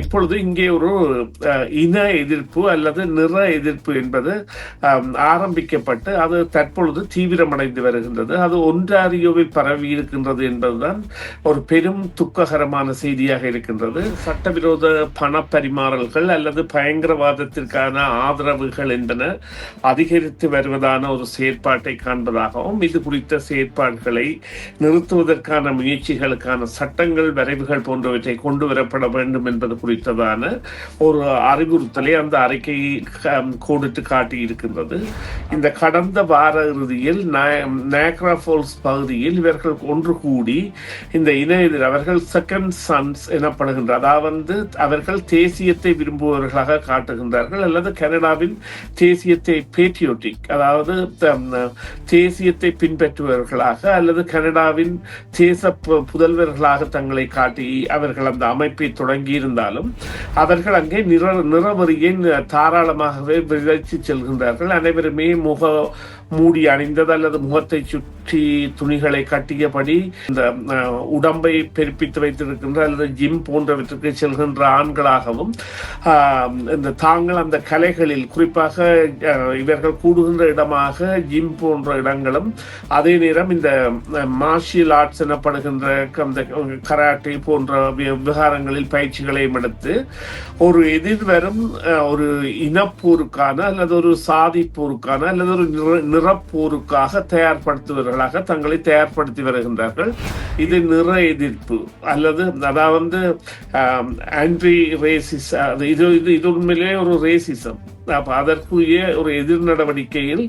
இப்பொழுது இங்கே ஒரு இன எதிர்ப்பு அல்லது நிற எதிர்ப்பு என்பது ஆரம்பிக்கப்பட்டு அது தற்பொழுது தீவிரமடைந்து வருகின்றது. அது ஒன்றாரியோவில் பரவி இருக்கின்றது என்பதுதான் ஒரு பெரும் துக்ககரமான செய்தியாக இருக்கின்றது. சட்டவிரோத பண பரிமாறல்கள் அல்லது பயங்கரவாதத்திற்கான ஆதரவுகள் என்பன அதிகரித்து வருவதான ஒரு செயற்பாட்டை காண்பதாகவும் இது குறித்த செயற்பாடுகளை நிறுத்துவதற்கான முயற்சிகளுக்கான சட்டங்கள் வரைவுகள் போன்றவற்றை கொண்டு வரப்பட வேண்டும் என்பது குறித்ததான ஒரு அறிவுறுத்தலை அந்த அறிக்கை கோடிட்டு காட்டி இருக்கின்றது. இந்த கடந்த வார இறுதியில் நேக்ரா ஃபால்ஸ் பகுதியில் இவர்கள் ஒன்று கூடி இந்த இன எதிர் அவர்கள் செகண்ட் சன்ஸ் எனப்படுகின்ற அதாவது அவர்கள் தேசியத்தை விரும்புபவர்களாக காட்டுகின்றார்கள் அல்லது கனடாவின் தேசியத்தை பேட்ரியோட்டிக் அதாவது தேசியத்தை பின்பற்றுபவர்களாக அல்லது கனடாவின் தேச புதல்வர்களாக தங்களை காட்டி அவர்கள் அந்த அமைப்பை தொடங்கியிருந்தார் இருந்தாலும் அவர்கள் அங்கே நிற நிறவரியை தாராளமாகவே விளைச்சு செல்கின்றார்கள். அனைவருமே முக மூடி அணிந்தது அல்லது முகத்தை சுற்றி துணிகளை கட்டியபடி இந்த உடம்பை பெருப்பித்து வைத்திருக்கின்ற அல்லது ஜிம் போன்றவற்றுக்கு செல்கின்ற ஆண்களாகவும் இந்த தாங்கள் அந்த கலைகளில் குறிப்பாக இவர்கள் கூடுகின்ற இடமாக ஜிம் போன்ற இடங்களும் அதே நேரம் இந்த மார்ஷியல் ஆர்ட்ஸ் எனப்படுகின்ற அந்த கராட்டே போன்ற வி- விவகாரங்களில் பயிற்சிகளையும் எடுத்து ஒரு எதிர்வரும் அஹ், ஒரு இனப்போருக்கான அல்லது ஒரு சாதி போருக்கான அல்லது ஒரு நிறப்போருக்காக தயார்படுத்துவர்களாக தங்களை தயார்படுத்தி வருகின்றார்கள். இது நிற எதிர்ப்பு. அல்லது அதாவது ஆன்டி ரேசிஸ் இது இது இது உண்மையிலேயே ஒரு ரேசிசம் அப்ப அதற்குரிய ஒரு எதிர் நடவடிக்கையில்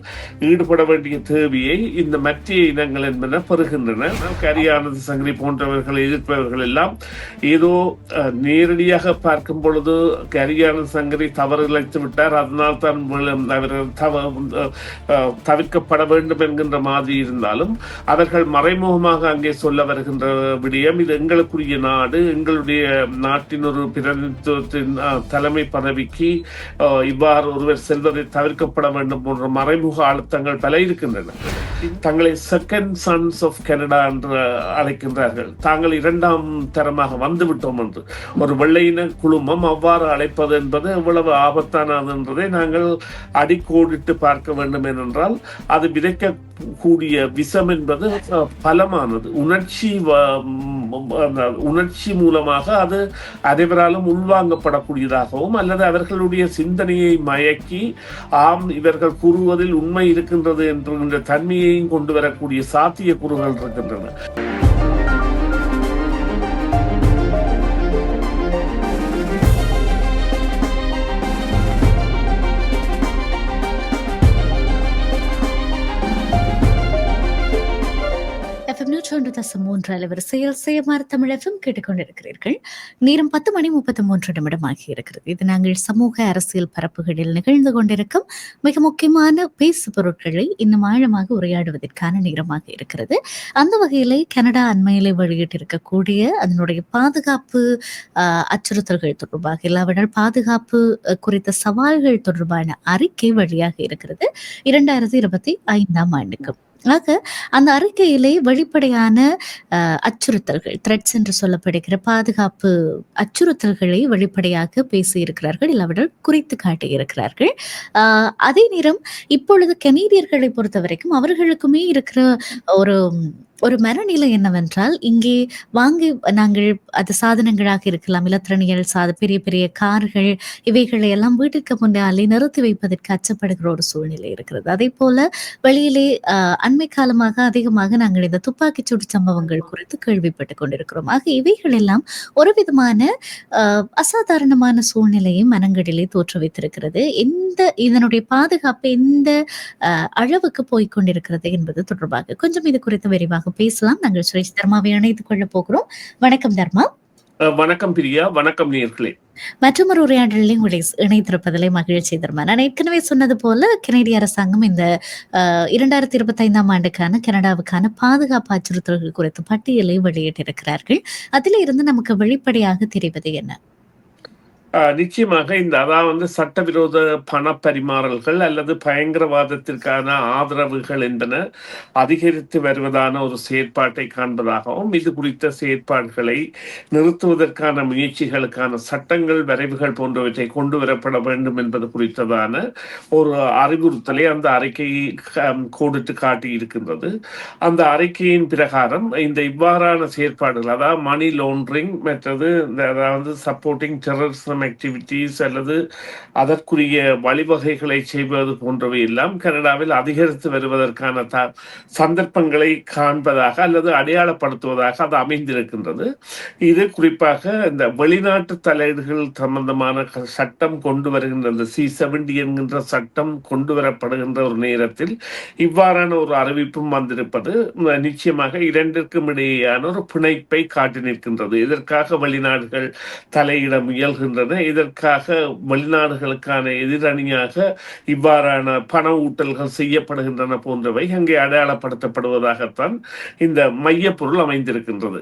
ஈடுபட வேண்டிய தேவையை இந்த மத்திய இனங்கள் என்பன பெறுகின்றன. கரியானது சங்கரி போன்றவர்களை எதிர்ப்பவர்கள் எல்லாம் ஏதோ நேரடியாக பார்க்கும் பொழுது கரியானது சங்கரி தவறு இழைத்து விட்டார். அதனால் தான் அவர்கள் தவ தவிர்க்கப்பட வேண்டும் என்கின்ற மாதிரி இருந்தாலும் அவர்கள் மறைமுகமாக அங்கே சொல்ல வருகின்ற விடயம் இது எங்களுக்குரிய நாடு எங்களுடைய நாட்டின் ஒரு பிரதிநிதித்துவத்தின் தலைமை பதவிக்கு இவ்வாறு ஒருவர் செல்வதை தவிர்க்கப்பட வேண்டும் போன்ற மறைமுக அழுத்தங்கள் பல இருக்கின்றன தங்களை செகண்ட் சன்ஸ் ஆஃப் கனடா என்று அழைக்கின்றார்கள். தாங்கள் இரண்டாம் தரமாக வந்துவிட்டோம் என்று. ஒரு வெள்ளையின குழுமம் அவ்வாறு அழைப்பது என்பது எவ்வளவு ஆபத்தானது என்பதை நாங்கள் அடிக்கோடிட்டு பார்க்க வேண்டும் ஏனென்றால் அது விதைக்கக்கூடிய விஷம் என்பது பலமானது. உணர்ச்சி உணர்ச்சி மூலமாக அது அனைவராலும் உள்வாங்கப்படக்கூடியதாகவும் அல்லது அவர்களுடைய சிந்தனையை மயக்கி ஆம் இவர்கள் கூறுவதில் உண்மை இருக்கின்றது என்ற தன்மையையும் கொண்டு வரக்கூடிய சாத்திய கூறுகள் இருக்கின்றன. எஃப்எம் தசம் மூன்று அலைவரிசையில் சுயமார் தமிழகம் கேட்டுக்கொண்டிருக்கிறீர்கள் நேரம் பத்து மணி முப்பத்தி மூன்று நிமிடம் ஆகியிருக்கிறது இது நாங்கள் சமூக அரசியல் பரப்புகளில் நிகழ்ந்து கொண்டிருக்கும் மிக முக்கியமான பேசு பொருட்களை இன்னும் ஆழமாக உரையாடுவதற்கான நேரமாக இருக்கிறது அந்த வகையிலே கனடா அண்மையிலே வெளியிட்டிருக்கக்கூடிய அதனுடைய பாதுகாப்பு அச்சுறுத்தல்கள் தொடர்பாக இல்லாவிட்டால் பாதுகாப்பு குறித்த சவால்கள் தொடர்பான அறிக்கை வழியாக இருக்கிறது இரண்டாயிரத்தி இருபத்தி ஐந்தாம் ஆண்டுக்கு ஆக அந்த அறிக்கையிலே வெளிப்படையான அச்சுறுத்தல்கள் த்ரெட்ஸ் என்று சொல்லப்படுகிற பாதுகாப்பு அச்சுறுத்தல்களை வெளிப்படையாக பேசியிருக்கிறார்கள் இல்லாவிட்டால் குறித்து காட்டியிருக்கிறார்கள். அதே நேரம் இப்பொழுது கெனேடியர்களை பொறுத்த வரைக்கும் அவர்களுக்குமே இருக்கிற ஒரு ஒரு மரநிலை என்னவென்றால் இங்கே வாங்கி நாங்கள் அது சாதனங்களாக இருக்கலாம் இலத்திரணிகள் சாத பெரிய பெரிய கார்கள் இவைகளை எல்லாம் வீட்டிற்கு முன்னாலே நிறுத்தி வைப்பதற்கு அச்சப்படுகிற ஒரு சூழ்நிலை இருக்கிறது. அதே போல வெளியிலே அண்மை காலமாக அதிகமாக நாங்கள் இந்த துப்பாக்கி சூடு சம்பவங்கள் குறித்து கேள்விப்பட்டுக் கொண்டிருக்கிறோம். ஆக இவைகள் எல்லாம் ஒரு விதமான ஆஹ், அசாதாரணமான சூழ்நிலையை மனங்களிலே தோற்றுவித்திருக்கிறது எந்த இதனுடைய பாதுகாப்பு எந்த ஆஹ், அளவுக்கு போய்க் கொண்டிருக்கிறது என்பது தொடர்பாக. கொஞ்சம் இது குறித்து விரிவாக பேசலாம். நாங்கள் சுரேஷ் தர்மாவை இணைத்துக் கொள்ள போகிறோம். வணக்கம் தர்மா. வணக்கம் பிரியா. வணக்கம் நேர்களே. மற்றொரு உரையாடலில் உங்களை இணைத்திருப்பதிலே மகிழ்ச்சி தர்மா. நான் ஏற்கனவே சொன்னது போல கனேடிய அரசாங்கம் இந்த இரண்டாயிரத்தி இருபத்தி ஐந்தாம் ஆண்டுக்கான கனடாவுக்கான பாதுகாப்பு அச்சுறுத்தல்கள் குறித்த பட்டியலை வெளியிட்டிருக்கிறார்கள். அதில் இருந்து நமக்கு வெளிப்படையாக தெரிவது என்ன? நிச்சயமாக இந்த அதாவது சட்டவிரோத பண பரிமாறல்கள் அல்லது பயங்கரவாதத்திற்கான ஆதரவுகள் என்பன அதிகரித்து வருவதான ஒரு செயற்பாட்டை காண்பதாகவும் இது குறித்த செயற்பாடுகளை நிறுத்துவதற்கான முயற்சிகளுக்கான சட்டங்கள் வரைவுகள் போன்றவற்றை கொண்டு வரப்பட வேண்டும் என்பது குறித்ததான ஒரு அறிவுறுத்தலை அந்த அறிக்கை கோடிட்டு காட்டி இருக்கின்றது அந்த அறிக்கையின் பிரகாரம் இந்த இவ்வாறான செயற்பாடுகள் அதாவது மணி லாண்டரிங் மற்றது இந்த அதாவது சப்போர்ட்டிங் டெரரிசம் ஆக்டிவிட்டீஸ் அல்லது அதற்குரிய வழிவகைகளை செய்வது போன்றவை எல்லாம் கனடாவில் அதிகரித்து வருவதற்கான த சந்தர்ப்பங்களை காண்பதாக அல்லது அடையாளப்படுத்துவதாக அது அமைந்திருக்கின்றது. இது குறிப்பாக இந்த வெளிநாட்டு தலையீடுகள் சம்பந்தமான சட்டம் கொண்டு வருகின்ற இந்த சி செவன்டி என்கின்ற சட்டம் கொண்டு வரப்படுகின்ற ஒரு நேரத்தில் இவ்வாறான ஒரு அறிவிப்பும் வந்திருப்பது நிச்சயமாக இரண்டிற்கும் இடையேயான ஒரு பிணைப்பை காட்டி நிற்கின்றது. இதற்காக வெளிநாடுகள் தலையிட முயல்கின்றன இதற்காக வெளிநாடுகளுக்கான எதிரணியாக இவ்வாறான பண ஊட்டல்கள் செய்யப்படுகின்றன போன்றவை அங்கே அடையாளப்படுத்தப்படுவதாகத்தான் இந்த மையப்பொருள் அமைந்திருக்கின்றது.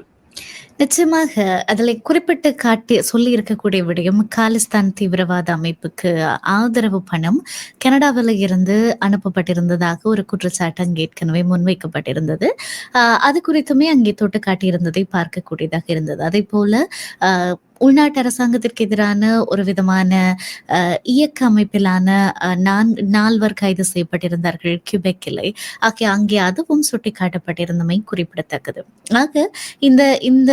நிச்சயமாக அதில் குறிப்பிட்டு காட்டி சொல்லி இருக்கக்கூடிய விடயம் காலிஸ்தான் தீவிரவாத அமைப்புக்கு ஆதரவு பணம் கனடாவில் இருந்து அனுப்பப்பட்டிருந்ததாக ஒரு குற்றச்சாட்டு அங்கே ஏற்கனவே முன்வைக்கப்பட்டிருந்தது. ஆஹ் அது குறித்துமே அங்கே தொட்டு காட்டியிருந்ததை பார்க்கக்கூடியதாக இருந்தது. அதே போல ஆஹ் உள்நாட்டு அரசாங்கத்திற்கு எதிரான ஒரு விதமான இயக்க அமைப்பிலான நான் நால்வர் கைது செய்யப்பட்டிருந்தார்கள் கியூபெக்கிலே. ஆகிய அங்கே அதுவும் சுட்டிக்காட்டப்பட்டிருந்தமை குறிப்பிடத்தக்கது. ஆக இந்த இந்த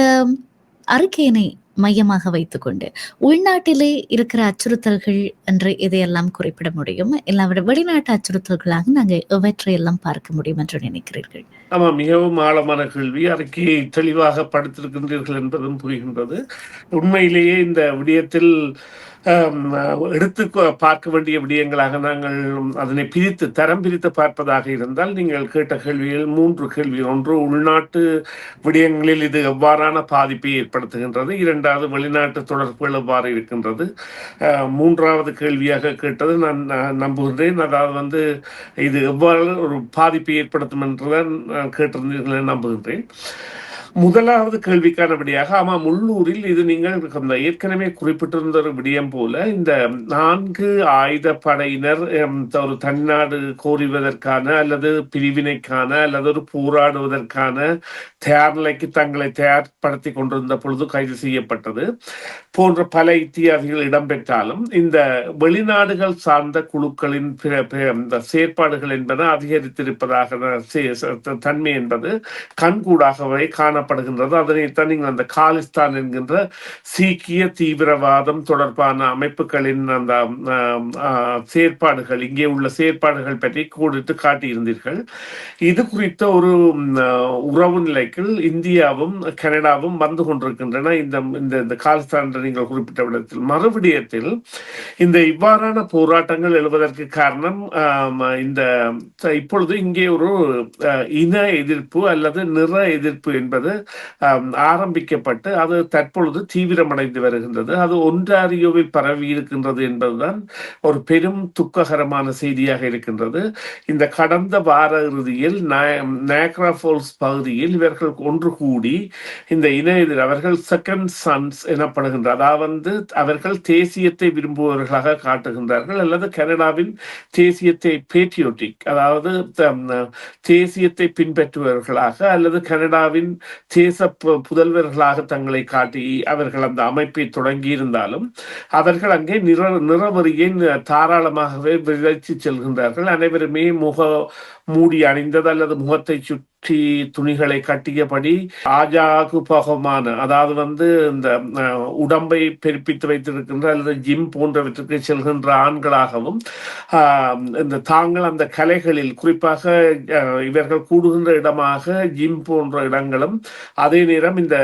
அறிக்கையினை மையமாக வைத்துக்கொண்டு. உள்நாட்டிலே இருக்கிற அச்சுறுத்தல்கள் என்று இதையெல்லாம் குறிப்பிட முடியும். இல்லாவிட வெளிநாட்டு அச்சுறுத்தல்களாக நாங்கள் எவற்றையெல்லாம் பார்க்க முடியும் என்று நினைக்கிறீர்கள். ஆமா மிகவும் ஆழமான கேள்வி. அறிக்கையை தெளிவாக படுத்திருக்கின்றீர்கள் என்பதும் புரிகின்றது. உண்மையிலேயே இந்த விடயத்தில் எடுத்து பார்க்க வேண்டிய விடயங்களாக நாங்கள் அதனை பிரித்து தரம் பிரித்து பார்ப்பதாக இருந்தால் நீங்கள் கேட்ட கேள்வியில் மூன்று கேள்வி. ஒன்று உள்நாட்டு விடயங்களில் இது எவ்வாறான பாதிப்பை ஏற்படுத்துகின்றது? இரண்டாவது வெளிநாட்டு தொடர்புகள் எவ்வாறு இருக்கின்றது? மூன்றாவது கேள்வியாக கேட்டது நான் நம்புகின்றேன். அதாவது வந்து இது எவ்வாறு ஒரு பாதிப்பை ஏற்படுத்தும் என்றுதான் நான் கேட்டிருந்தீர்கள் நம்புகின்றேன். முதலாவது கேள்விக்கான விடையாக ஆமாம் உள்ளூரில் இது நீங்கள் ஏற்கனவே குறிப்பிட்டிருந்த ஒரு விடயம் போல இந்த நான்கு ஆயுத படையினர் ஒரு தன்னாடு கோரிவதற்கான அல்லது பிரிவினைக்கான அல்லது ஒரு போராடுவதற்கான தயார் நிலைக்கு தங்களை தயார்படுத்தி கொண்டிருந்த பொழுது கைது செய்யப்பட்டது போன்ற பல இத்தியாதிகள் இடம்பெற்றாலும் இந்த வெளிநாடுகள் சார்ந்த குழுக்களின் பிற இந்த செயற்பாடுகள் என்பன அதிகரித்திருப்பதாக தன்மை என்பது கண்கூடாகவே காணப்படுகின்றது. அதனைத்தான் நீங்கள் அந்த காலிஸ்தான் என்கின்ற சீக்கிய தீவிரவாதம் தொடர்பான அமைப்புகளின் அந்த செயற்பாடுகள் இங்கே உள்ள செயற்பாடுகள் பற்றி கூடிட்டு காட்டியிருந்தீர்கள். இது குறித்த ஒரு உறவு நிலைக்கு இந்தியாவும் கனடாவும் வந்து கொண்டிருக்கின்றன. இந்த இந்த இந்த காலிஸ்தான் என்று நீங்கள் குறிப்பிட்ட விடத்தில். மறுவிடயத்தில் இந்த இவ்வாறான போராட்டங்கள் எழுவதற்கு காரணம் இந்த இப்பொழுது இங்கே ஒரு அஹ், இன எதிர்ப்பு அல்லது நிற எதிர்ப்பு என்பது ஆரம்பிக்கப்பட்டு அது தற்பொழுது தீவிரமடைந்து வருகின்றது. அது ஒன்றாரியோவில் பரவி இருக்கின்றது என்பதுதான் ஒரு பெரும் துக்ககரமான செய்தியாக இருக்கின்றது. இந்த கடந்த வார இறுதியில் நேக்ரா ஃபால்ஸ் பகுதியில் இவர்கள் ஒன்று கூடி இந்த இன எதிர் அவர்கள் செகண்ட் சன்ஸ் எனப்படுகின்ற அதாவது அவர்கள் தேசியத்தை விரும்புபவர்களாக காட்டுகின்றார்கள் அல்லது கனடாவின் தேசியத்தை பேட்ரியோட்டிக் அதாவது தேசியத்தை பின்பற்றுபவர்களாக அல்லது கனடாவின் தேச பு- புதல்வர்களாக தங்களை காட்டி அவர்கள் அந்த அமைப்பை தொடங்கி இருந்தாலும் அவர்கள் அங்கே நிற நிறவரியை தாராளமாகவே விளைச்சி செல்கின்றார்கள். அனைவருமே முக மூடி அணிந்தது அல்லது முகத்தை சுற்றி துணிகளை கட்டியபடி ஆஜாகு பகமான அதாவது வந்து இந்த உடம்பை பெருப்பித்து வைத்திருக்கின்ற அல்லது ஜிம் போன்றவற்றுக்கு செல்கின்ற ஆண்களாகவும் இந்த தாங்கள் அந்த கலைகளில் குறிப்பாக இவர்கள் கூடுகின்ற இடமாக ஜிம் போன்ற இடங்களும் அதே நேரம் இந்த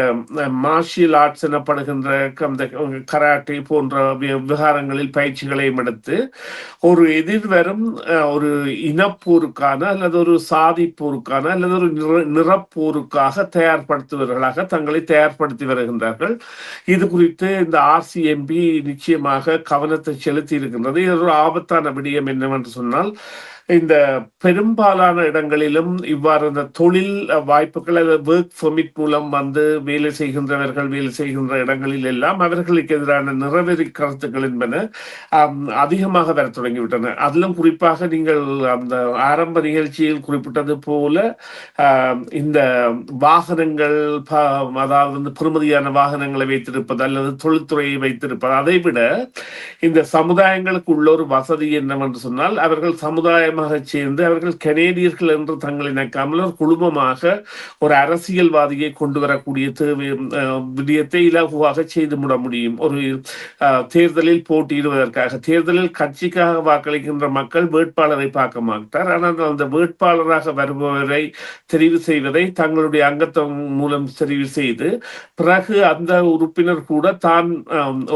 மார்ஷியல் ஆர்ட்ஸ் எனப்படுகின்ற அந்த கராட்டே போன்ற வி- விவகாரங்களில் பயிற்சிகளையும் எடுத்து ஒரு எதிர்வரும் அஹ், ஒரு இனப்போருக்கான அல்லது ஒரு சாதி போருக்கான அல்லது ஒரு நிற நிறப்போருக்காக தயார்படுத்துபவர்களாக தங்களை தயார்படுத்தி வருகின்றார்கள். இது குறித்து இந்த ஆர்சிஎம்பி நிச்சயமாக கவனத்தை செலுத்தி இருக்கின்றது. இது ஒரு ஆபத்தான விடயம் என்னவென்று சொன்னால் இந்த பெரும்பாலான இடங்களிலும் இவ்வாறு இந்த தொழில் வாய்ப்புகள் ஒர்க் பெர்மிட் மூலம் வந்து வேலை செய்கின்றவர்கள் வேலை செய்கின்ற இடங்களில் எல்லாம் அவர்களுக்கு எதிரான நிறவெறி கருத்துக்கள் என்பன அதிகமாக வர தொடங்கிவிட்டன. அதிலும் குறிப்பாக நீங்கள் அந்த ஆரம்ப நிகழ்ச்சியில் குறிப்பிட்டது போல இந்த வாகனங்கள் அதாவது வந்து பெருமதியான வாகனங்களை வைத்திருப்பது அல்லது தொழில்துறையை வைத்திருப்பது அதை விட இந்த சமுதாயங்களுக்கு உள்ள ஒரு வசதி என்னவென்று சொன்னால் அவர்கள் சமுதாயம் சமுதாயமாக சேர்ந்து அவர்கள் கனேடியர்கள் என்று தங்களை நினைக்காமல் ஒரு குழுமமாக ஒரு அரசியல்வாதியை கொண்டு வரக்கூடிய தேவை விடயத்தை இலகுவாக செய்து விட முடியும். ஒரு தேர்தலில் போட்டியிடுவதற்காக. தேர்தலில் கட்சிக்காக வாக்களிக்கின்ற மக்கள் வேட்பாளரை பார்க்க மாட்டார். ஆனால் அந்த வேட்பாளராக வருபவரை தெரிவு செய்வதை தங்களுடைய அங்கத்தம் மூலம் தெரிவு செய்து பிறகு அந்த உறுப்பினர் கூட தான்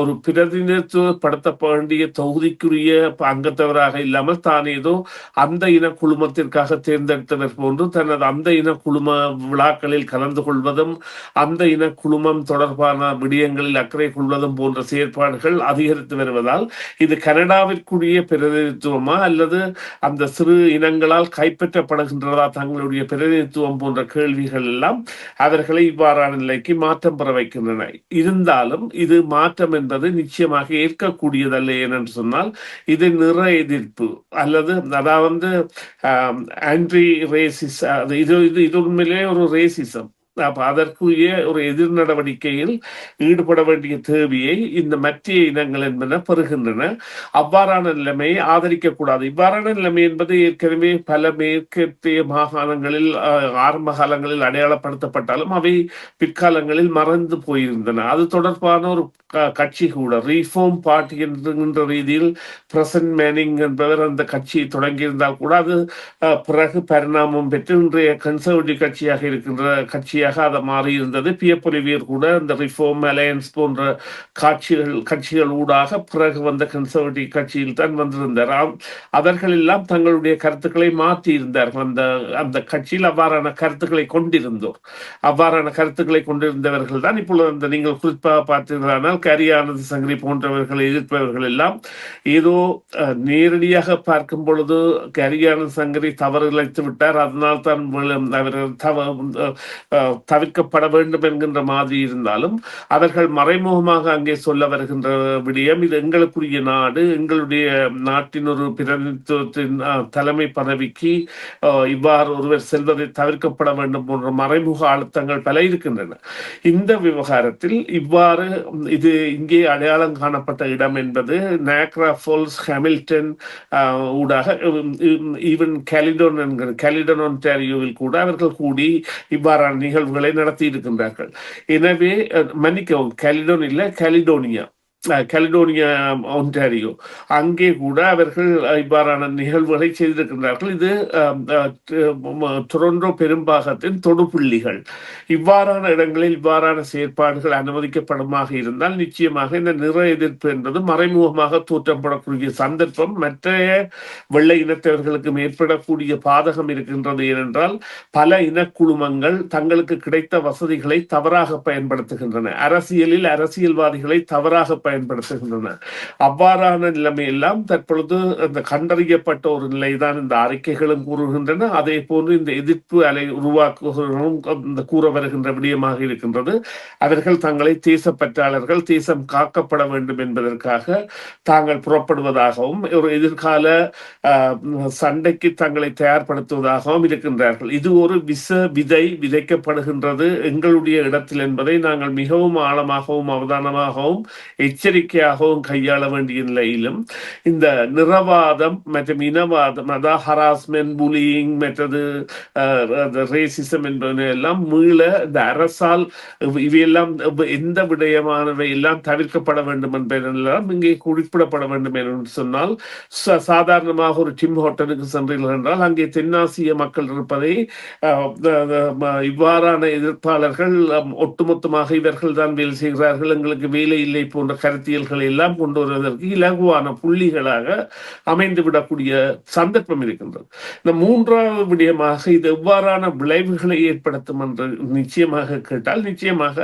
ஒரு பிரதிநிதித்துவப்படுத்த வேண்டிய தொகுதிக்குரிய அங்கத்தவராக இல்லாமல் தான் ஏதோ அந்த இன குழுமத்திற்காக தேர்ந்தெடுத்தவர் போன்று தனது அந்த இன குழும விழாக்களில் கலந்து கொள்வதும் அந்த இன குழுமம் தொடர்பான விடயங்களில் அக்கறை கொள்வதும் போன்ற செயற்பாடுகள் அதிகரித்து வருவதால் இது கனடாவிற்குரிய பிரதிநிதித்துவமா அல்லது அந்த சிறு இனங்களால் கைப்பற்றப்படுகின்றதா தங்களுடைய பிரதிநிதித்துவம் போன்ற கேள்விகள் எல்லாம் அவர்களை இவ்வாறான நிலைக்கு மாற்றம் பெற வைக்கின்றன. இருந்தாலும் இது மாற்றம் என்பது நிச்சயமாக ஏற்கக்கூடியதல்ல ஏனென்று சொன்னால் இது நிற எதிர்ப்பு அல்லது அதாவது ஆன்டி ரேசிஸ் இது இது இது உண்மையிலே ஒரு ரேசிசம் அப்போ அதற்குரிய ஒரு எதிர் நடவடிக்கையில் ஈடுபட வேண்டிய தேவையை இந்த மற்ற இனங்கள் என்பன பெறுகின்றன. அவ்வாறான நிலைமையை ஆதரிக்கக்கூடாது. இவ்வாறான நிலைமை என்பது ஏற்கனவே பல மேற்கத்திய மாகாணங்களில் ஆரம்ப காலங்களில் அடையாளப்படுத்தப்பட்டாலும் அவை பிற்காலங்களில் மறந்து போயிருந்தன. அது தொடர்பான ஒரு கட்சி கூட. ரீஃபார்ம் பார்ட்டி என்கின்ற ரீதியில் பிரசன்ட் மேனிங் என்பவர் அந்த கட்சியை தொடங்கியிருந்தால் கூட அது பிறகு பரிணாமம் பெற்று இன்றைய கன்சர்வேட்டிவ் கட்சியாக இருக்கின்ற கட்சியாக அதை மாறி இருந்தது பியப்பொலிவியர் கூட இந்த ரிஃபார்ம் அலையன்ஸ் போன்ற காட்சிகள் கட்சிகள் ஊடாக பிறகு வந்த கன்சர்வேட்டிவ் கட்சியில் தான் வந்திருந்தார். ஆம், அவர்கள் எல்லாம் தங்களுடைய கருத்துக்களை மாற்றி இருந்தார்கள் அந்த அந்த கட்சியில் அவ்வாறான கருத்துக்களை கொண்டிருந்தோர். அவ்வாறான கருத்துக்களை கொண்டிருந்தவர்கள் தான் இப்பொழுது அந்த நீங்கள் குறிப்பாக பார்த்தீர்களானால் கரியானது சங்கரி போன்றவர்களை எதிர்ப்பவர்கள் எல்லாம் ஏதோ நேரடியாக பார்க்கும் பொழுது கரியானது சங்கரி தவறு இழைத்து விட்டார். அதனால் தான் அவர் தவ தவிர்க்கப்பட வேண்டும் என்கின்ற மாதிரி இருந்தாலும் அவர்கள் மறைமுகமாக அங்கே சொல்ல வருகின்ற விடயம் இது எங்களுக்குரிய நாடு எங்களுடைய நாட்டின் ஒரு பிரதிநிதித்துவத்தின் தலைமை பதவிக்கு இவ்வாறு ஒருவர் செல்வதை தவிர்க்கப்பட வேண்டும் போன்ற மறைமுக அழுத்தங்கள் பல இருக்கின்றன. இந்த விவகாரத்தில் இவ்வாறு இது இங்கே அடையாளம் காணப்பட்ட இடம் என்பது நேக்ரா ஃபால்ஸ் ஹாமில்டன் ஆஹ், ஊடாக ஈவன் கேலிடோன் என்கிற கேலிடோன் ஒன்டாரியோவில் கூட அவர்கள் கூடி இவ்வாறான நிகழ்வுகளை நடத்தி இருக்கின்றார்கள் எனவே மன்னிக்கவும் கேலிடோன் இல்லை கேலிடோனியா கலிடோனியா ஒன்டாரியோ. அங்கே கூட அவர்கள் இவ்வாறான நிகழ்வுகளை செய்திருக்கின்றார்கள். இது டொரண்டோ பெரும்பாகத்தின் தொடுப்புள்ளிகள். இவ்வாறான இடங்களில் இவ்வாறான செயற்பாடுகள் அனுமதிக்கப்படுமாக இருந்தால் நிச்சயமாக இந்த நிற எதிர்ப்பு என்பது மறைமுகமாக தோற்றப்படக்கூடிய சந்தர்ப்பம். மற்ற வெள்ளை இனத்தவர்களுக்கு ஏற்படக்கூடிய பாதகம் இருக்கின்றது ஏனென்றால் பல இனக்குழுமங்கள் தங்களுக்கு கிடைத்த வசதிகளை தவறாக பயன்படுத்துகின்றன. அரசியலில் அரசியல்வாதிகளை தவறாக பயன்படுத்துகின்றன. அவ்வாறான நிலைமையெல்லாம் தற்பொழுது அந்த கண்டறியப்பட்ட ஒரு நிலைதான் இந்த அறிக்கைகளும் கூறுகின்றன. அதே போன்று இந்த எதிர்ப்பு அலை உருவாக்குகளும் இந்த கூற வருகின்ற விடயமாக இருக்கின்றது. அவர்கள் தங்களை தேசப்பற்றாளர்கள் தேசம் காக்கப்பட வேண்டும் என்பதற்காக தாங்கள் புறப்படுவதாகவும் ஒரு எதிர்கால சண்டைக்கு தங்களை தயார்படுத்துவதாகவும் இருக்கின்றார்கள். இது ஒரு விச விதை விதைக்கப்படுகின்றது எங்களுடைய இடத்தில் என்பதை நாங்கள் மிகவும் ஆழமாகவும் அவதானமாகவும் எச்சரிக்கையாகவும் கையாள வேண்டிய நிலையிலும் இந்த நிறவாதம் மற்றும் இனவாதம் அதாவது ஹராஸ்மெண்ட் புலியிங் மற்றது ரேசிசம் என்பன எல்லாம் மீள இந்த அரசால் இவையெல்லாம் எந்த விடயமானவை எல்லாம் தவிர்க்கப்பட வேண்டும் என்பதெல்லாம் இங்கே குறிப்பிடப்பட வேண்டும் என்று சொன்னால் சாதாரணமாக ஒரு டிம் ஹோட்டலுக்கு சென்றீர்கள் என்றால் அங்கே தென்னாசிய மக்கள் இருப்பதை இவ்வாறான எதிர்ப்பாளர்கள் ஒட்டுமொத்தமாக இவர்கள் தான் வேலை செய்கிறார்கள் எங்களுக்கு வேலை இல்லை போன்ற கருத்தியல்களை எல்லாம் கொண்டு வருவதற்கு இலகுவான புள்ளிகளாக அமைந்துவிடக்கூடிய சந்தர்ப்பம் இருக்கின்றது. இந்த மூன்றாவது விடயமாக இது எவ்வாறான விளைவுகளை ஏற்படுத்தும் என்று நிச்சயமாக கேட்டால் நிச்சயமாக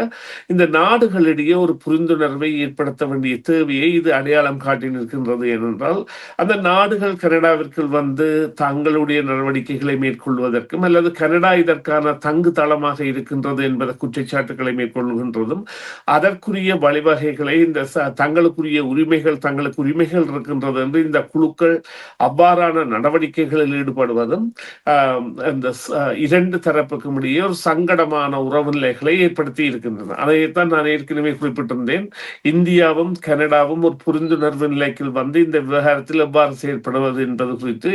இந்த நாடுகளிடையே ஒரு புரிந்துணர்வை ஏற்படுத்த வேண்டிய தேவையை இது அடையாளம் காட்டி நிற்கின்றது. ஏனென்றால் அந்த நாடுகள் கனடாவிற்குள் வந்து தங்களுடைய நடவடிக்கைகளை மேற்கொள்வதற்கும் அல்லது கனடா இதற்கான தங்கு தளமாக இருக்கின்றது என்பதை குற்றச்சாட்டுகளை மேற்கொள்கின்றதும் அதற்குரிய வழிவகைகளை இந்த ச- தங்களுக்குரிய உரிமைகள் தங்களுக்கு உரிமைகள் இருக்கின்றது என்று இந்த குழுக்கள் அவ்வாறான நடவடிக்கைகளில் ஈடுபடுவதும் இந்த இரண்டு தரப்புக்கும் இடையே ஒரு சங்கடமான உறவு நிலைகளை ஏற்படுத்தி இருக்கின்றன. அதைத்தான் நான் ஏற்கனவே குறிப்பிட்டிருந்தேன். இந்தியாவும் கனடாவும் ஒரு புரிந்துணர்வு நிலைக்கு வந்து இந்த விவகாரத்தில் எவ்வாறு செயற்படுவது என்பது குறித்து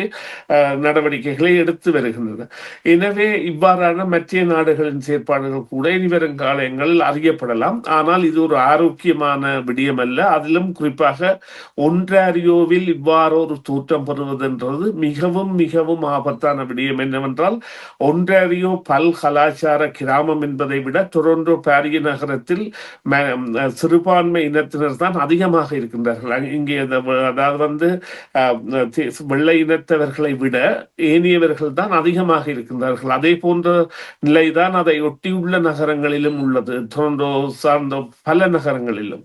நடவடிக்கைகளை எடுத்து வருகின்றன. எனவே இவ்வாறான மற்ற நாடுகளின் செயற்பாடுகள் கூட இனிவரும் காலங்களில் அறியப்படலாம். ஆனால் இது ஒரு ஆரோக்கியமான விடிய சாத்தியமல்ல அதிலும் குறிப்பாக ஒன்றாரியோவில் இவ்வாறு ஒரு தோற்றம் பெறுவதென்றது மிகவும் மிகவும் ஆபத்தான விடயம் என்னவென்றால் ஒன்றாரியோ பல் கலாச்சார கிராமம் என்பதை விட டொரண்டோ பாரிய நகரத்தில் சிறுபான்மை இனத்தினர் தான் அதிகமாக இருக்கின்றார்கள். இங்கே அதாவது வந்து வெள்ளை இனத்தவர்களை விட ஏனியவர்கள் தான் அதிகமாக இருக்கின்றார்கள். அதே போன்ற நிலைதான் அதை ஒட்டியுள்ள நகரங்களிலும் உள்ளது. டொரண்டோ சார்ந்த பல நகரங்களிலும்.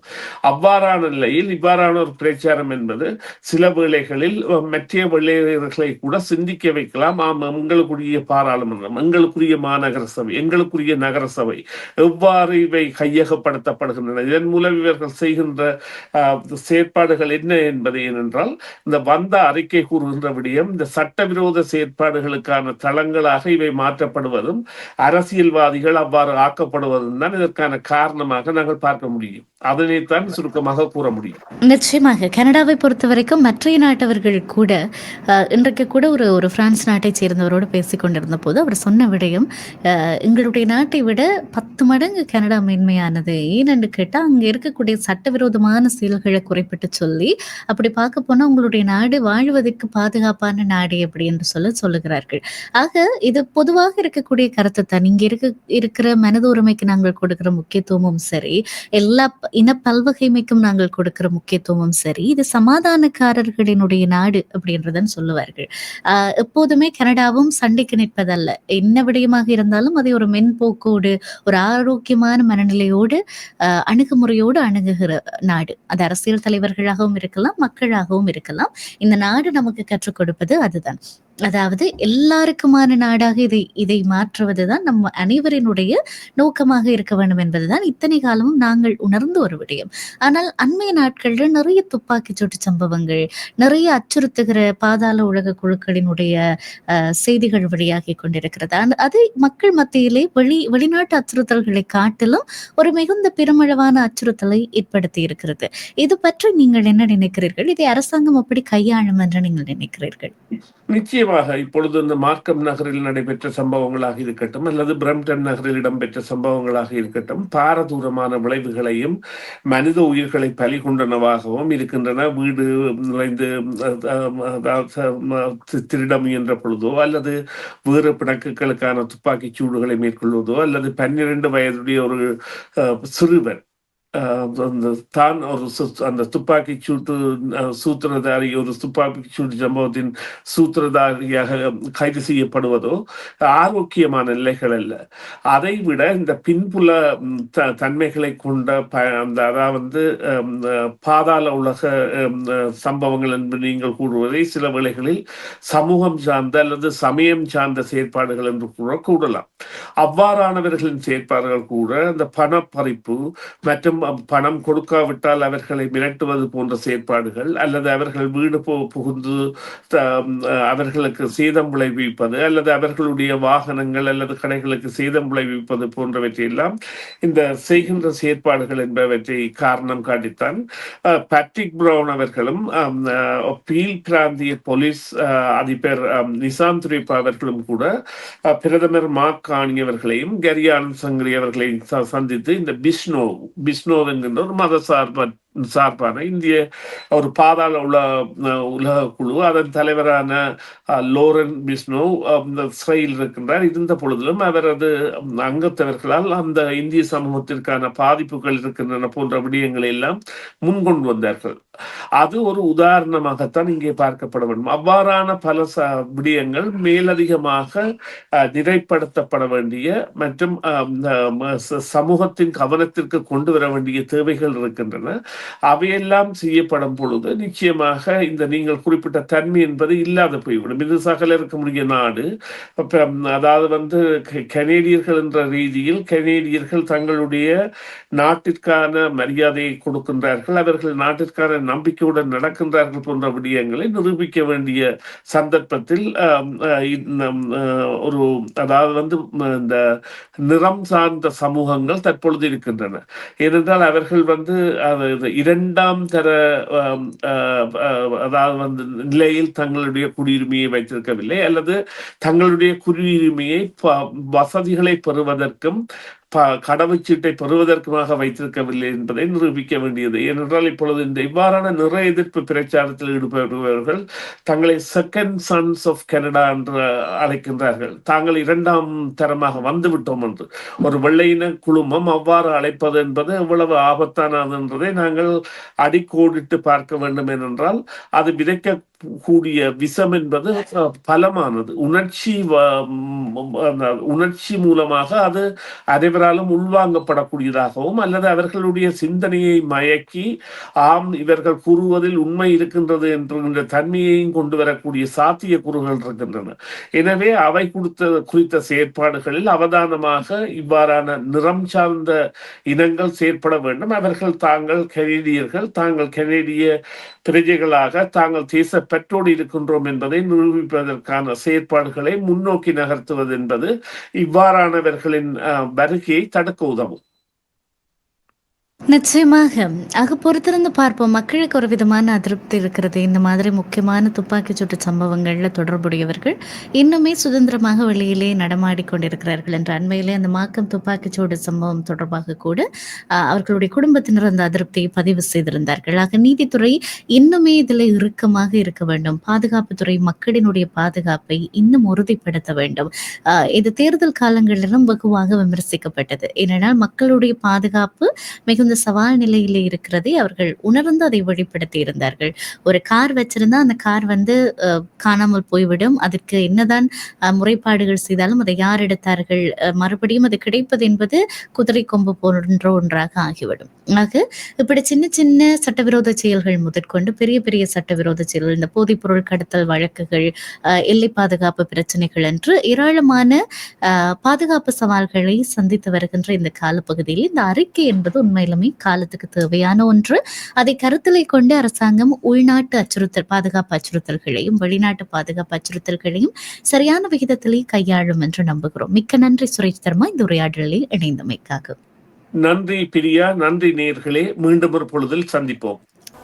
அவ்வாறான நிலையில் இவ்வாறான ஒரு பிரச்சாரம் என்பது சில வேளைகளில் மற்ற வெள்ளையர்களை கூட சிந்திக்க வைக்கலாம். ஆம் எங்களுக்குரிய பாராளுமன்றம் எங்களுக்குரிய மாநகர சபை எங்களுக்குரிய நகர சபை எவ்வாறு இவை கையகப்படுத்தப்படுகின்றன? இதன் மூலம் இவர்கள் செய்கின்ற செயற்பாடுகள் என்ன என்பது ஏனென்றால் இந்த வந்த அறிக்கை கூறுகின்ற விடயம் இந்த சட்டவிரோத செயற்பாடுகளுக்கான தளங்களாக இவை மாற்றப்படுவதும் அரசியல்வாதிகள் அவ்வாறு ஆக்கப்படுவதும் தான் இதற்கான காரணமாக நாங்கள் பார்க்க முடியும். அதனைத்தான் சுருக்கமாக கூற முடியும். நிச்சயமாக. கனடாவை பொறுத்த வரைக்கும் மற்றைய நாட்டவர்கள் கூட இன்றைக்கு கூட ஒரு ஒரு பிரான்ஸ் நாட்டை சேர்ந்தவரோடு பேசிக் கொண்டிருந்த போது அவர் சொன்ன விடயம் எங்களுடைய நாட்டை விட பத்து மடங்கு கனடா மேன்மையானது. ஏனென்று கேட்டால் அங்கே இருக்கக்கூடிய சட்டவிரோதமான செயல்களை குறைப்பிட்டு சொல்லி அப்படி பார்க்க போனால் உங்களுடைய நாடு வாழ்வதற்கு பாதுகாப்பான நாடு அப்படி என்று சொல்ல சொல்லுகிறார்கள். ஆக இது பொதுவாக இருக்கக்கூடிய கருத்து தான். இங்கே இருக்க இருக்கிற மனது உரிமைக்கு நாங்கள் கொடுக்கிற முக்கியத்துவமும் சரி. எல்லா இன பல்வகை பல்வகைமைக்கும் நாங்கள் கொடுக்கிற முக்கியத்துவமும் சரி. இது சமாதானக்காரர்களினுடைய நாடு அப்படின்றதன் சொல்லுவார்கள். எப்போதுமே கனடாவும் சண்டைக்கு நிற்பதல்ல. என்ன விடயமாக இருந்தாலும் அதை ஒரு மென்போக்கோடு ஒரு ஆரோக்கியமான மனநிலையோடு அணுகுமுறையோடு அணுகுகிற நாடு. அது அரசியல் தலைவர்களாகவும் இருக்கலாம் மக்களாகவும் இருக்கலாம். இந்த நாடு நமக்கு கற்றுக் கொடுப்பது அதுதான். அதாவது எல்லாருக்குமான நாடாக இதை இதை மாற்றுவதுதான் நம்ம அனைவரினுடைய நோக்கமாக இருக்க வேண்டும் என்பதுதான் இத்தனை காலமும் நாங்கள் உணர்ந்து ஒரு விடயம். ஆனால் அண்மைய நாட்கள்ல நிறைய துப்பாக்கி சூட்டு சம்பவங்கள் நிறைய அச்சுறுத்துகிற பாதாள உலக குழுக்களினுடைய செய்திகள் வெளியாகி கொண்டிருக்கிறது. அது மக்கள் மத்தியிலே வெளி வெளிநாட்டு அச்சுறுத்தல்களை காட்டிலும் ஒரு மிகுந்த பெருமளவான அச்சுறுத்தலை ஏற்படுத்தி இருக்கிறது. இது பற்றி நீங்கள் என்ன நினைக்கிறீர்கள்? இதை அரசாங்கம் அப்படி கையாளும் என்று நீங்கள் நினைக்கிறீர்கள்? நிச்சயமாக இப்பொழுது இந்த மார்க்கம் நகரில் நடைபெற்ற சம்பவங்களாக இருக்கட்டும் அல்லது பிரம்டன் நகரில் இடம்பெற்ற சம்பவங்களாக இருக்கட்டும் பாரதூரமான விளைவுகளையும் மனித உயிர்களை பலி கொண்டனவாகவும் இருக்கின்றன. வீடு நிறைந்து திருட முயன்ற பொழுதோ அல்லது வேறு பிணக்குகளுக்கான துப்பாக்கி சூடுகளை மேற்கொள்வதோ அல்லது பன்னிரண்டு வயதுடைய ஒரு அஹ், சிறுவன் அந்த தான் ஒரு அந்த துப்பாக்கி சூட்டு சூத்திரதாரி ஒரு துப்பாக்கி சூட்டு சம்பவத்தின் சூத்திரதாரியாக கைது செய்யப்படுவதோ ஆரோக்கியமான நிலைகள் அல்ல. அதை விட இந்த பின்புல த- தன்மைகளை கொண்ட ப- அந்த அதாவது ஹம், பாதாள உலக சம்பவங்கள் என்று நீங்கள் கூறுவதை சில வேளைகளில் சமூகம் சார்ந்த அல்லது சமயம் சார்ந்த செயற்பாடுகள் என்று கூட கூடலாம் அவ்வாறானவர்களின் செயற்பாடுகள் கூட அந்த பணப்பறிப்பு மற்றும் பணம் கொடுக்காவிட்டால் அவர்களை மிரட்டுவது போன்ற செயற்பாடுகள் அல்லது அவர்கள் வீடு பு- புகுந்து அவர்களுக்கு சேதம் விளைவிப்பது அல்லது அவர்களுடைய வாகனங்கள் அல்லது கடைகளுக்கு சேதம் விளைவிப்பது போன்றவற்றை எல்லாம் இந்த செய்கின்ற செயற்பாடுகள் என்பவற்றை காரணம் காட்டித்தான். பேட்ரிக் பிரவுன் அவர்களும் பீல் பிராந்திய போலீஸ் அதிபர் நிசாம் துரைப்பா அவர்களும் கூட பிரதமர் மாக் காணி அவர்களையும் கரியானந்த் சங்கரி அவர்களையும் ச- சந்தித்து இந்த பிஷ்ணு பிஷ்னோ என்கின்ற ஒரு மதசார்பற்ற சார்பான இந்திய ஒரு பாதாள உல உலக குழு. அதன் தலைவரான லோரன் பிஸ்னோ சிறையில் இருக்கின்றார். இருந்த பொழுதிலும் அவரது அங்கத்தவர்களால் அந்த இந்திய சமூகத்திற்கான பாதிப்புகள் இருக்கின்றன போன்ற விடயங்களை எல்லாம் முன்கொண்டு வந்தார்கள். அது ஒரு உதாரணமாகத்தான் இங்கே பார்க்கப்பட வேண்டும். அவ்வாறான பல ச விடயங்கள் மேலதிகமாக அஹ், நிறைப்படுத்தப்பட வேண்டிய மற்றும் அஹ், சமூகத்தின் கவனத்திற்கு கொண்டு வர வேண்டிய தேவைகள் இருக்கின்றன. அவையெல்லாம் செய்யப்படும் பொழுது நிச்சயமாக இந்த நீங்கள் குறிப்பிட்ட தன்மை என்பது இல்லாத போய்விடும். இது சகல இருக்க முடிய நாடு அதாவது வந்து கனேடியர்கள் என்ற ரீதியில் கனேடியர்கள் தங்களுடைய நாட்டிற்கான மரியாதையை கொடுக்கின்றார்கள். அவர்கள் நாட்டிற்கான நம்பிக்கையுடன் நடக்கின்றார்கள் போன்ற விடயங்களை நிரூபிக்க வேண்டிய சந்தர்ப்பத்தில் அஹ், ஒரு அதாவது வந்து இந்த நிறம் சார்ந்த சமூகங்கள் தற்பொழுது இருக்கின்றன. ஏனென்றால் அவர்கள் வந்து இரண்டாம் தர அதாவது வந்து நிலையில் தங்களுடைய குடியுரிமையை வைத்திருக்கவில்லை அல்லது தங்களுடைய குடியுரிமையை வசதிகளை பெறுவதற்கும் ப கடவுச்சீட்டை பெறுவதற்குமாக வைத்திருக்கவில்லை என்பதை நிரூபிக்க வேண்டியது. ஏனென்றால் இப்பொழுது இந்த இவ்வாறான நிற எதிர்ப்பு பிரச்சாரத்தில் ஈடுபடுபவர்கள் தங்களை செகண்ட் சன்ஸ் ஆஃப் கனடா என்று அழைக்கின்றார்கள். தாங்கள் இரண்டாம் தரமாக வந்துவிட்டோம் என்று. ஒரு வெள்ளையின குழுமம் அவ்வாறு அழைப்பது என்பது எவ்வளவு ஆபத்தானது என்பதை நாங்கள் அடிக்கோடிட்டு பார்க்க வேண்டும் ஏனென்றால் அது விதைக்க கூடிய விஷம் என்பது பலமானது. உணர்ச்சி வ- உணர்ச்சி மூலமாக அது அனைவராலும் உள்வாங்கப்படக்கூடியதாகவும் அல்லது அவர்களுடைய சிந்தனையை மயக்கி ஆம் இவர்கள் கூறுவதில் உண்மை இருக்கின்றது என்ற தன்மையையும் கொண்டு வரக்கூடிய சாத்திய கூறுகள் இருக்கின்றன. எனவே அவை கொடுத்த குறித்த செயற்பாடுகளில் அவதானமாக இவ்வாறான நிறம் சார்ந்த இனங்கள் செயற்பட வேண்டும். அவர்கள் தாங்கள் கனேடியர்கள். தாங்கள் கனேடிய பிரஜைகளாக தாங்கள் தேச பெற்றோடு இருக்கின்றோம் என்பதை நிரூபிப்பதற்கான செயற்பாடுகளை முன்னோக்கி நகர்த்துவது என்பது இவ்வாறானவர்களின் வருகையை தடுக்க உதவும். நிச்சயமாக. ஆக பொறுத்திருந்து பார்ப்போம். மக்களுக்கு ஒரு விதமான அதிருப்தி இருக்கிறது. இந்த மாதிரி முக்கியமான துப்பாக்கி சூட்டு சம்பவங்கள்ல தொடர்புடையவர்கள் இன்னுமே சுதந்திரமாக வெளியிலே நடமாடி கொண்டிருக்கிறார்கள் என்ற அண்மையிலே அந்த மாக்கம் துப்பாக்கி சூடு சம்பவம் தொடர்பாக கூட ஆஹ், அவர்களுடைய குடும்பத்தினர் அந்த அதிருப்தியை பதிவு செய்திருந்தார்கள். ஆக நீதித்துறை இன்னுமே இதில் இறுக்கமாக இருக்க வேண்டும். பாதுகாப்புத்துறை மக்களினுடைய பாதுகாப்பை இன்னும் உறுதிப்படுத்த வேண்டும். ஆஹ், இது தேர்தல் காலங்களிலும் வெகுவாக விமர்சிக்கப்பட்டது. ஏனென்றால் மக்களுடைய பாதுகாப்பு மிகுந்த சவால் நிலையில இருக்கிறதை அவர்கள் உணர்ந்து அதை வெளிப்படுத்தி இருந்தார்கள். ஒரு கார் வச்சிருந்தா அந்த கார் வந்து காணாமல் போய்விடும். அதற்கு என்னதான் முறைப்பாடுகள் செய்தாலும் அதை யார் எடுத்தார்கள்? மறுபடியும் அது கிடைப்பது என்பது குதிரை கொம்பு போன்ற ஒன்றாக ஆகிவிடும். ஆக இப்படி சின்ன சின்ன சட்டவிரோத செயல்கள் முதற்கொண்டு பெரிய பெரிய சட்டவிரோத செயல்கள் இந்த போதைப்பொருள் கடத்தல் வழக்குகள் எல்லை பாதுகாப்பு பிரச்சனைகள் என்று ஏராளமான பாதுகாப்பு சவால்களை சந்தித்து வருகின்ற இந்த காலப்பகுதியில் இந்த அறிக்கை என்பது உண்மையிலும் காலத்துக்கு தேவையான ஒன்று. அதை கருத்திலை கொண்டு அரசாங்கம் உள்நாட்டு அச்சுறுத்தல் பாதுகாப்பு அச்சுறுத்தல்களையும் வெளிநாட்டு பாதுகாப்பு அச்சுறுத்தல்களையும் சரியான விகிதத்திலே கையாளும் என்று நம்புகிறோம். மிக்க நன்றி சுரேஷ் தர்மா. இந்த உரையாடலில் இணைந்தமைக்காக. நன்றி பிரியா. நன்றி நேர்களே. மீண்டும் ஒரு பொழுதில் சந்திப்போம்.